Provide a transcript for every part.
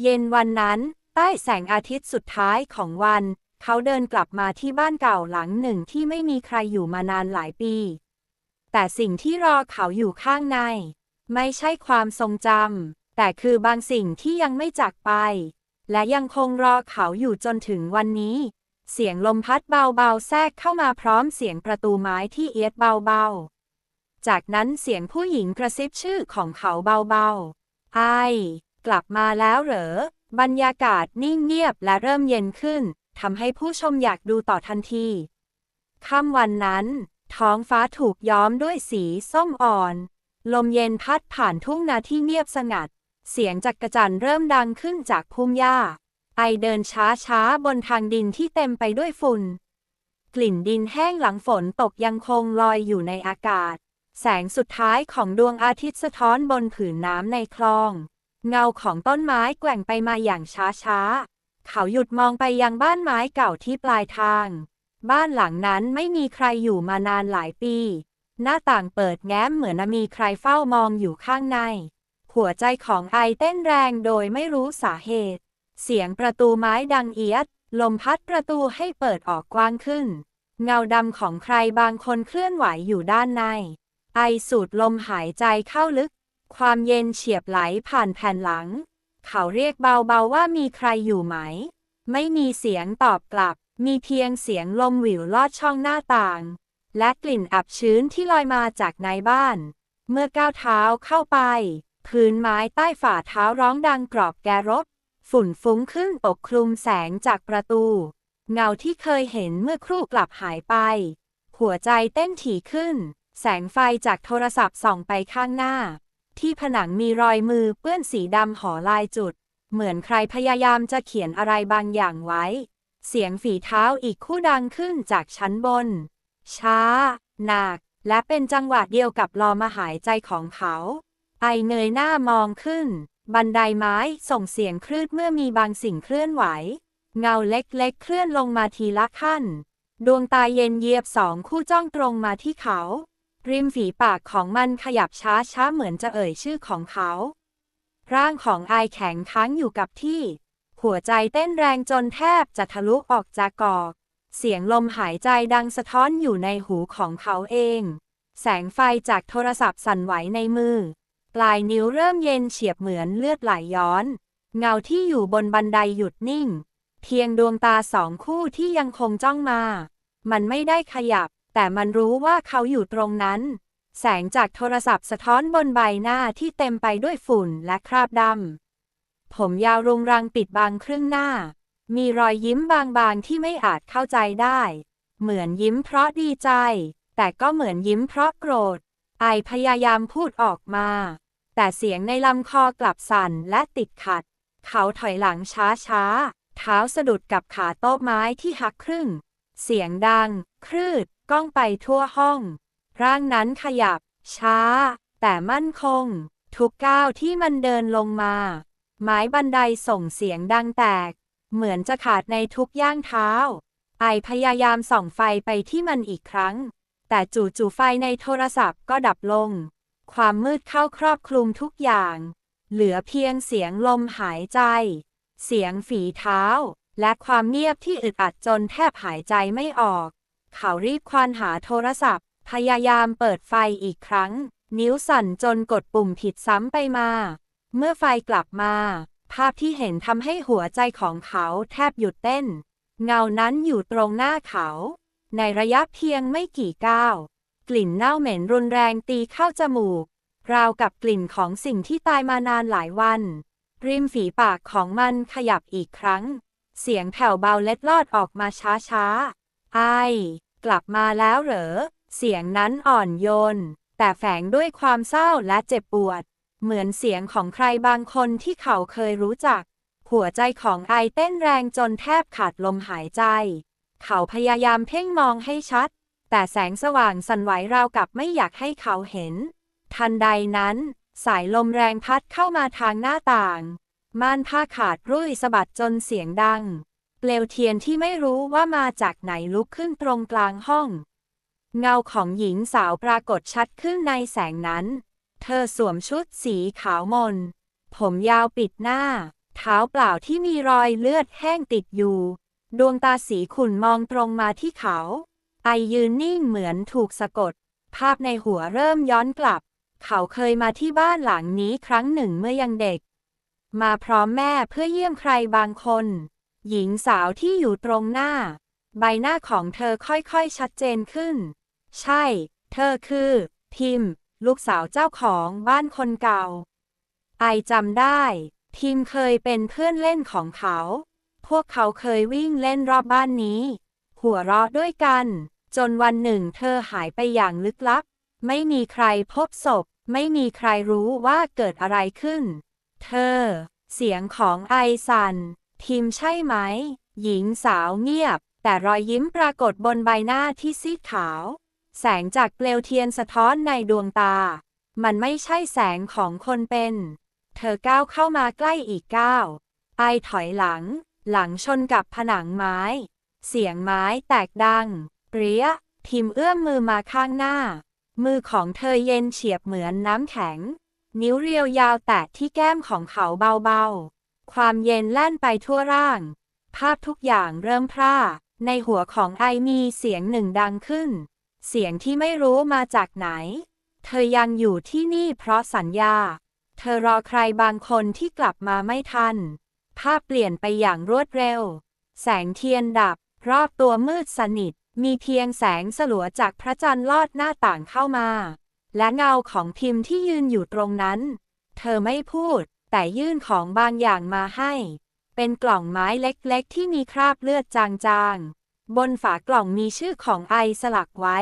เย็นวันนั้น ใต้แสงอาทิตย์สุดท้ายของวัน เขาเดินกลับมาที่บ้านเก่าหลังหนึ่งที่ไม่มีใครอยู่มานานหลายปี แต่สิ่งที่รอเขาอยู่ข้างใน ไม่ใช่ความทรงจำแต่คือบางสิ่งที่ยังไม่จากไป และยังคงรอเขาอยู่จนถึงวันนี้ เสียงลมพัดเบาๆแทรกเข้ามาพร้อมเสียงประตูไม้ที่เอียดเบาๆ จากนั้นเสียงผู้หญิงกระซิบชื่อของเขาเบาๆไอ กลับมาแล้วเหรอ บรรยากาศนิ่งเงียบและเริ่มเย็นขึ้นทำให้ผู้ชมอยากดูต่อทันที ค่ำวันนั้น ท้องฟ้าถูกย้อมด้วยสีส้มอ่อน ลมเย็นพัดผ่านทุ่งนาที่เงียบสงัด เสียงจักรจันเริ่มดังขึ้นจากพุ่มหญ้า ไอเดินช้าช้าๆ บนทางดินที่เต็มไปด้วยฝุ่น กลิ่นดินแห้งหลังฝนตกยังคงลอยอยู่ในอากาศ แสงสุดท้ายของดวงอาทิตย์สะท้อนบนผืนน้ำในคลอง เงาของต้นไม้แกว่งไปมาอย่างช้าๆ เขาหยุดมองไปยังบ้านไม้เก่าที่ปลายทาง บ้านหลังนั้นไม่มีใครอยู่มานานหลายปี หน้าต่างเปิดแง้มเหมือนมีใครเฝ้ามองอยู่ข้างใน หัวใจของไอเต้นแรงโดยไม่รู้สาเหตุ เสียงประตูไม้ดังเอียด ลมพัดประตูให้เปิดออกกว้างขึ้น เงาดำของใครบางคนเคลื่อนไหวอยู่ด้านใน ไอสูดลมหายใจเข้าลึก ความเย็นเฉียบไหลผ่านแผ่นหลัง เขาเรียกเบาๆว่ามีใครอยู่ไหม ไม่มีเสียงตอบกลับ มีเพียงเสียงลมหวิวลอดช่องหน้าต่าง และกลิ่นอับชื้นที่ลอยมาจากในบ้าน เมื่อก้าวเท้าเข้าไป พื้นไม้ใต้ฝ่าเท้าร้องดังกรอบแกรบ ฝุ่นฟุ้งขึ้นปกคลุมแสงจากประตู เงาที่เคยเห็นเมื่อครู่กลับหายไป หัวใจเต้นถี่ขึ้น แสงไฟจากโทรศัพท์ส่องไปข้างหน้า ที่ผนังมีรอยมือเปื้อนสีดำห่อลายจุด เหมือนใครพยายามจะเขียนอะไรบางอย่างไว้ เสียงฝีเท้าอีกคู่ดังขึ้นจากชั้นบน ช้า หนัก และเป็นจังหวะเดียวกับลมหายใจของเขา ไอเงยหน้ามองขึ้น บันไดไม้ส่งเสียงคลืดเมื่อมีบางสิ่งเคลื่อนไหว เงาเล็กๆ เคลื่อนลงมาทีละขั้น ดวงตาเย็นเยียบสองคู่จ้องตรงมาที่เขา ริมฝีปากของมันขยับช้าช้าๆเหมือนจะเอ่ยชื่อของเขา ร่างของไอแข็งค้างอยู่กับที่ หัวใจเต้นแรงจนแทบจะทะลุออกจากกอก เสียงลมหายใจดังสะท้อนอยู่ในหูของเขาเอง แสงไฟจากโทรศัพท์สั่นไหวในมือ ปลายนิ้วเริ่มเย็นเฉียบเหมือนเลือดไหลย้อน เงาที่อยู่บนบันไดหยุดนิ่ง เพียงดวงตาสองคู่ที่ยังคงจ้องมา มันไม่ได้ขยับ แต่มันรู้ว่าเขาอยู่ตรงนั้น แสงจากโทรศัพท์สะท้อนบนใบหน้าที่เต็มไปด้วยฝุ่นและคราบดำ ผมยาวรุงรังปิดบังครึ่งหน้า มีรอยยิ้มบางๆที่ไม่อาจเข้าใจได้ เหมือนยิ้มเพราะดีใจ แต่ก็เหมือนยิ้มเพราะโกรธ ไอพยายามพูดออกมา แต่เสียงในลำคอกลับสั่นและติดขัด เขาถอยหลังช้าๆเท้าสะดุดกับขาโต๊ะไม้ที่หักครึ่ง เสียงดัง คลืดก้องไปทั่วห้อง ร่างนั้นขยับ ช้า แต่มั่นคง ทุกก้าวที่มันเดินลงมา ไม้บันไดส่งเสียงดังแตก เหมือนจะขาดในทุกย่างเท้า ไอพยายามส่องไฟไปที่มันอีกครั้ง แต่จู่ๆไฟในโทรศัพท์ก็ดับลง ความมืดเข้าครอบคลุมทุกอย่าง เหลือเพียงเสียงลมหายใจ เสียงฝีเท้า และความเงียบที่อึดอัดจนแทบหายใจไม่ออก เขารีบควานหาโทรศัพท์ พยายามเปิดไฟอีกครั้ง นิ้วสั่นจนกดปุ่มผิดซ้ำไปมา เมื่อไฟกลับมา ภาพที่เห็นทำให้หัวใจของเขาแทบหยุดเต้น เงานั้นอยู่ตรงหน้าเขา ในระยะเพียงไม่กี่ก้าวกลิ่นเน่าเหม็นรุนแรงตีเข้าจมูก ราวกับกลิ่นของสิ่งที่ตายมานานหลายวัน ริมฝีปากของมันขยับอีกครั้ง เสียงแผ่วเบาเล็ดลอดออกมาช้าๆ ไอ กลับมาแล้วเหรอ เสียงนั้นอ่อนโยน แต่แฝงด้วยความเศร้าและเจ็บปวด เหมือนเสียงของใครบางคนที่เขาเคยรู้จัก หัวใจของไอเต้นแรงจนแทบขาดลมหายใจ เขาพยายามเพ่งมองให้ชัด แต่แสงสว่างสั่นไหวราวกับไม่อยากให้เขาเห็น ทันใดนั้น สายลมแรงพัดเข้ามาทางหน้าต่าง ม่านผ้าขาดรุ่ยสะบัดจนเสียงดัง เปลวเทียนที่ไม่รู้ว่ามาจากไหนลุกขึ้นตรงกลางห้อง เงาของหญิงสาวปรากฏชัดขึ้นในแสงนั้น เธอสวมชุดสีขาวมน ผมยาวปิดหน้า เท้าเปล่าที่มีรอยเลือดแห้งติดอยู่ ดวงตาสีขุ่นมองตรงมาที่เขา ไอยืนนิ่งเหมือนถูกสะกด ภาพในหัวเริ่มย้อนกลับ เขาเคยมาที่บ้านหลังนี้ครั้งหนึ่งเมื่อยังเด็ก มาพร้อมแม่เพื่อเยี่ยมใครบางคน หญิงสาวที่อยู่ตรงหน้า ใบหน้าของเธอค่อยๆชัดเจนขึ้น ใช่ เธอคือ พิมพ์ ลูกสาวเจ้าของบ้านคนเก่า ไอจำได้ พิมพ์เคยเป็นเพื่อนเล่นของเขา พวกเขาเคยวิ่งเล่นรอบบ้านนี้ หัวเราะด้วยกัน จนวันหนึ่งเธอหายไปอย่างลึกลับ ไม่มีใครพบศพ ไม่มีใครรู้ว่าเกิดอะไรขึ้น เธอ เสียงของไอซัน พิมใช่ไหม หญิงสาวเงียบ แต่รอยยิ้มปรากฏบนใบหน้าที่ซีดขาว แสงจากเปลวเทียนสะท้อนในดวงตา มันไม่ใช่แสงของคนเป็น เธอก้าวเข้ามาใกล้อีกก้าวไอถอยหลัง หลังชนกับผนังไม้ เสียงไม้แตกดัง เปรี้ยพิมเอื้อมมือมาข้างหน้า มือของเธอเย็นเฉียบเหมือนน้ำแข็ง นิ้วเรียวยาวแตะที่แก้มของเขาเบาๆ ความเย็นแล่นไปทั่วร่าง ภาพทุกอย่างเริ่มพร่า ในหัวของไอมีเสียงหนึ่งดังขึ้น เสียงที่ไม่รู้มาจากไหน เธอยังอยู่ที่นี่เพราะสัญญา เธอรอใครบางคนที่กลับมาไม่ทัน ภาพเปลี่ยนไปอย่างรวดเร็ว แสงเทียนดับ รอบตัวมืดสนิท มีเพียงแสงสลัวจากพระจันทร์ลอดหน้าต่างเข้ามา และเงาของพิมพ์ที่ยืนอยู่ตรงนั้น เธอไม่พูด แต่ยื่นของบางอย่างมาให้ เป็นกล่องไม้เล็กๆ ที่มีคราบเลือดจางๆ บนฝากล่องมีชื่อของไอสลักไว้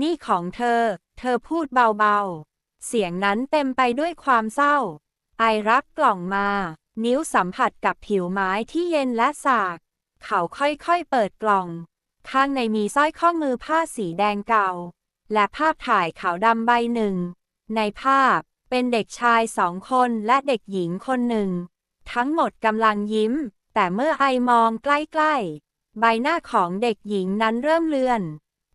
นี่ของเธอ เธอพูดเบาๆ เสียงนั้นเต็มไปด้วยความเศร้า ไอรับกล่องมา นิ้วสัมผัสกับผิวไม้ที่เย็นและสาก เขาค่อยๆเปิดกล่อง ข้างในมีสร้อยข้อมือผ้าสีแดงเก่า และภาพถ่ายขาวดำใบหนึ่ง ในภาพ เป็นเด็กชายสองคนและเด็กหญิงคนหนึ่ง ทั้งหมดกำลังยิ้ม แต่เมื่อไอมองใกล้ๆ ใบหน้าของเด็กหญิงนั้นเริ่มเลือน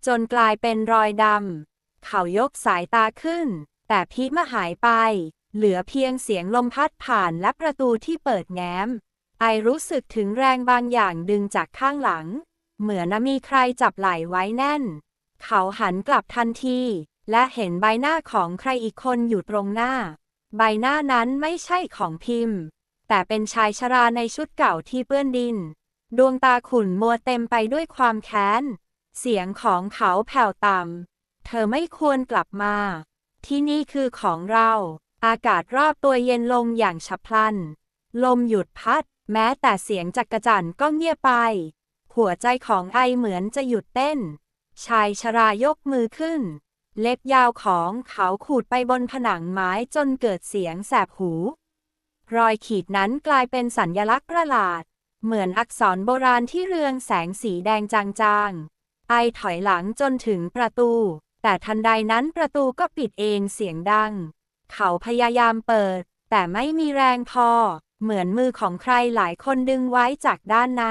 จนกลายเป็นรอยดำ เขายกสายตาขึ้น แต่พิษมาหายไป เหลือเพียงเสียงลมพัดผ่านและประตูที่เปิดแง้ม ไอรู้สึกถึงแรงบางอย่างดึงจากข้างหลัง เหมือนมีใครจับไหล่ไว้แน่น เขาหันกลับทันที และเห็นใบหน้าของใครอีกคนอยู่ตรงหน้า ใบหน้านั้นไม่ใช่ของพิมพ์ แต่เป็นชายชราในชุดเก่าที่เปื้อนดิน ดวงตาขุ่นมัวเต็มไปด้วยความแค้น เสียงของเขาแผ่วต่ำ เธอไม่ควรกลับมา ที่นี่คือของเรา อากาศรอบตัวเย็นลงอย่างฉับพลัน ลมหยุดพัด แม้แต่เสียงจักกระจั่นก็เงียบไป หัวใจของไอเหมือนจะหยุดเต้น ชายชรายกมือขึ้น เล็บยาวของเขาขูดไปบนผนังไม้จนเกิดเสียงแสบหู รอยขีดนั้นกลายเป็นสัญญลักษณ์ประหลาด เหมือนอักษรโบราณที่เรืองแสงสีแดงจางๆ ไอถอยหลังจนถึงประตู แต่ทันใดนั้นประตูก็ปิดเองเสียงดัง เขาพยายามเปิด แต่ไม่มีแรงพอ เหมือนมือของใครหลายคนดึงไว้จากด้านใน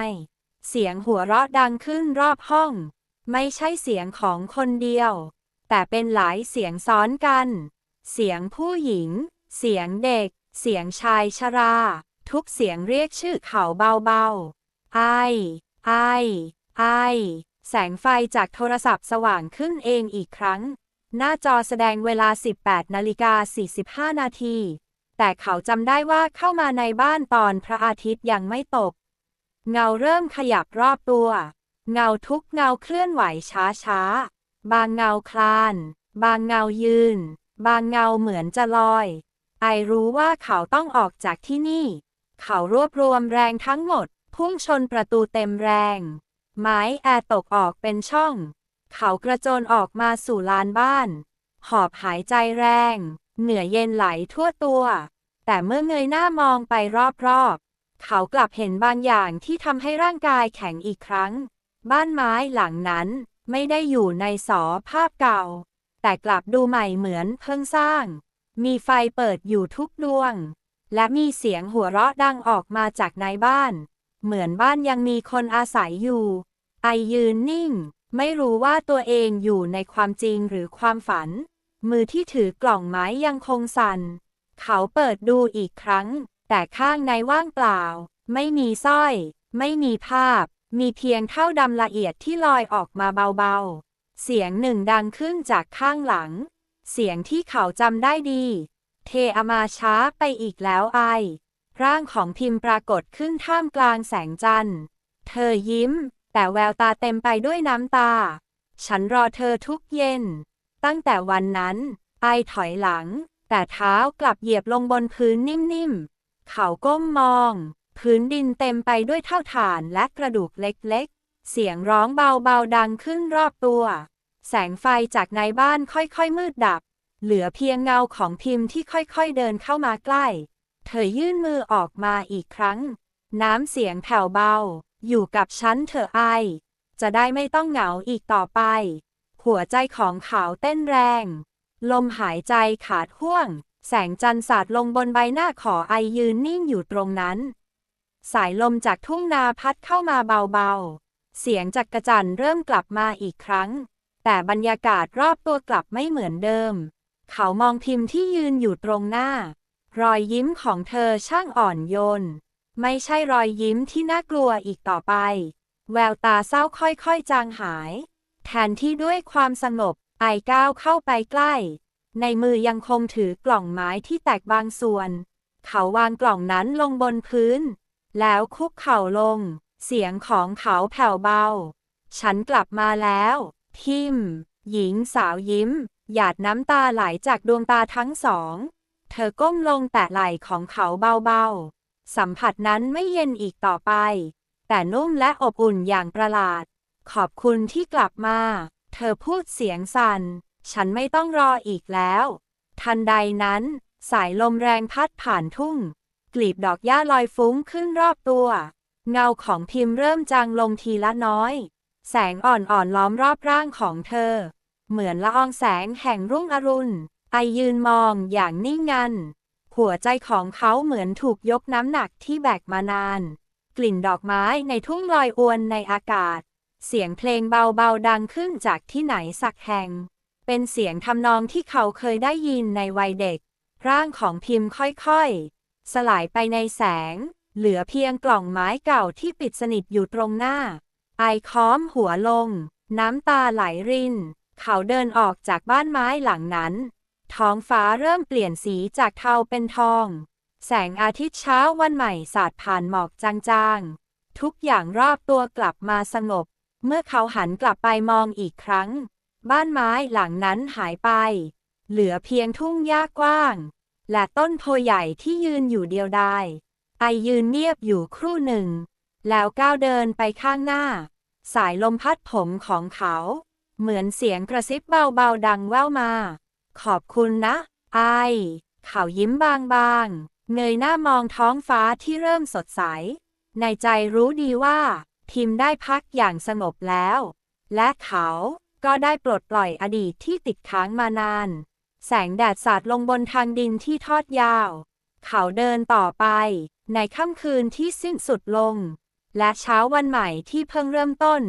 เสียงหัวเราะดังขึ้นรอบห้อง ไม่ใช่เสียงของคนเดียว แต่เป็นหลายเสียงซ้อนกัน เสียงผู้หญิง เสียงเด็ก เสียงชายชรา ทุกเสียงเรียกชื่อเขาเบาๆ ไอ ไอ ไอ แสงไฟจากโทรศัพท์สว่างขึ้นเองอีกครั้ง หน้าจอแสดงเวลา 18นาฬิกา45 นาที แต่เขาจำได้ว่าเข้ามาในบ้านตอนพระอาทิตย์ยังไม่ตก เงาเริ่มขยับรอบตัว เงาทุกเงาเคลื่อนไหวช้าๆ บางเงาคลาน บางเงายืน บางเงาเหมือนจะลอย ไอรู้ว่าเขาต้องออกจากที่นี่ เขารวบรวมแรงทั้งหมด พุ่งชนประตูเต็มแรง ไม้แอร์ตกออกเป็นช่อง เขากระโจนออกมาสู่ลานบ้าน หอบหายใจแรง เหงื่อเย็นไหลทั่วตัว แต่เมื่อเงยหน้ามองไปรอบๆ เขากลับเห็นบางอย่างที่ทำให้ร่างกายแข็งอีกครั้ง บ้านไม้หลังนั้น ไม่ได้อยู่ในสอภาพเก่า แต่กลับดูใหม่เหมือนเพิ่งสร้าง มีไฟเปิดอยู่ทุกดวง และมีเสียงหัวเราะดังออกมาจากในบ้าน เหมือนบ้านยังมีคนอาศัยอยู่ ไอยืนนิ่ง ไม่รู้ว่าตัวเองอยู่ในความจริงหรือความฝัน มือที่ถือกล่องไม้ยังคงสั่น เขาเปิดดูอีกครั้ง แต่ข้างในว่างเปล่า ไม่มีสร้อย ไม่มีภาพ มีเพียงเท่าดำละเอียดที่ลอยออกมาเบาๆ เสียงหนึ่งดังขึ้นจากข้างหลัง เสียงที่เขาจำได้ดี เทอมาช้าไปอีกแล้วไอ ร่างของพิมพ์ปรากฏขึ้นท่ามกลางแสงจันทร์ เธอยิ้ม แต่แววตาเต็มไปด้วยน้ำตา ฉันรอเธอทุกเย็น ตั้งแต่วันนั้น ไอถอยหลัง แต่เท้ากลับเหยียบลงบนพื้นนิ่มๆ เขาก้มมอง พื้นดินเต็มไปด้วยเท่าฐานและกระดูกเล็กๆ เสียงร้องเบาๆดังขึ้นรอบตัว แสงไฟจากในบ้านค่อยๆมืดดับ เหลือเพียงเงาของพิมพ์ที่ค่อยๆเดินเข้ามาใกล้ เธอยื่นมือออกมาอีกครั้ง น้ำเสียงแผ่วเบา อยู่กับฉันเธอไอ จะได้ไม่ต้องเหงาอีกต่อไป หัวใจของเขาเต้นแรง ลมหายใจขาดห่วง แสงจันทร์สาดลงบนใบหน้าขอไอยืนนิ่งอยู่ตรงนั้น สายลมจากทุ่งนาพัดเข้ามาเบาๆ เสียงจักกระจันเริ่มกลับมาอีกครั้ง แต่บรรยากาศรอบตัวกลับไม่เหมือนเดิม เขามองพิมพ์ที่ยืนอยู่ตรงหน้า รอยยิ้มของเธอช่างอ่อนโยน ไม่ใช่รอยยิ้มที่น่ากลัวอีกต่อไป แววตาเศร้าค่อยๆจางหาย แทนที่ด้วยความสงบ ไอก้าวเข้าไปใกล้ ในมือยังคงถือกล่องไม้ที่แตกบางส่วน เขาวางกล่องนั้นลงบนพื้น แล้วคุกเข่าลง เสียงของเขาแผ่วเบา ฉันกลับมาแล้ว พิมหญิงสาวยิ้ม หยาดน้ำตาไหลจากดวงตาทั้งสอง เธอก้มลงแตะไหล่ของเขาเบาๆ สัมผัสนั้นไม่เย็นอีกต่อไป แต่นุ่มและอบอุ่นอย่างประหลาด ขอบคุณที่กลับมา เธอพูดเสียงสัน่น ฉันไม่ต้องรออีกแล้ว ทันใดนั้น สายลมแรงพัดผ่านทุ่ง กลีบดอกหญ้าลอยฟุ้งขึ้นรอบตัว เงาของพิมพ์เริ่มจางลงทีละน้อย แสงอ่อนๆล้อมรอบร่างของเธอ เหมือนละอองแสงแห่งรุ่งอรุณ ไอยืนมองอย่างนิ่งงัน หัวใจของเขาเหมือนถูกยกน้ำหนักที่แบกมานาน กลิ่นดอกไม้ในทุ่งลอยอวนในอากาศ เสียงเพลงเบาๆดังขึ้นจากที่ไหนสักแห่ง เป็นเสียงทำนองที่เขาเคยได้ยินในวัยเด็ก ร่างของพิมพ์ค่อยๆ สลายไปในแสง เหลือเพียงกล่องไม้เก่าที่ปิดสนิทอยู่ตรงหน้า ไอค้อมหัวลง น้ำตาไหลริน เขาเดินออกจากบ้านไม้หลังนั้น ท้องฟ้าเริ่มเปลี่ยนสีจากเทาเป็นทอง แสงอาทิตย์เช้าวันใหม่สาดผ่านหมอกจางๆ ทุกอย่างรอบตัวกลับมาสงบ เมื่อเขาหันกลับไปมองอีกครั้ง บ้านไม้หลังนั้นหายไป เหลือเพียงทุ่งหญ้ากว้าง และต้นโพใหญ่ที่ยืนอยู่เดียวดายไอยืนเงียบอยู่ครู่หนึ่ง แล้วก้าวเดินไปข้างหน้า สายลมพัดผมของเขา เหมือนเสียงกระซิบเบาๆดังแว่วมา ขอบคุณนะ ไอ เขายิ้มบางๆ เงยหน้ามองท้องฟ้าที่เริ่มสดใส ในใจรู้ดีว่า พิมพ์ได้พักอย่างสงบแล้ว และเขาก็ได้ปลดปล่อยอดีตที่ติดค้างมานาน แสงแดดสาดลงบนทางดินที่ทอดยาว เขาเดินต่อไป ในค่ำคืนที่สิ้นสุดลง และเช้าวันใหม่ที่เพิ่งเริ่มต้น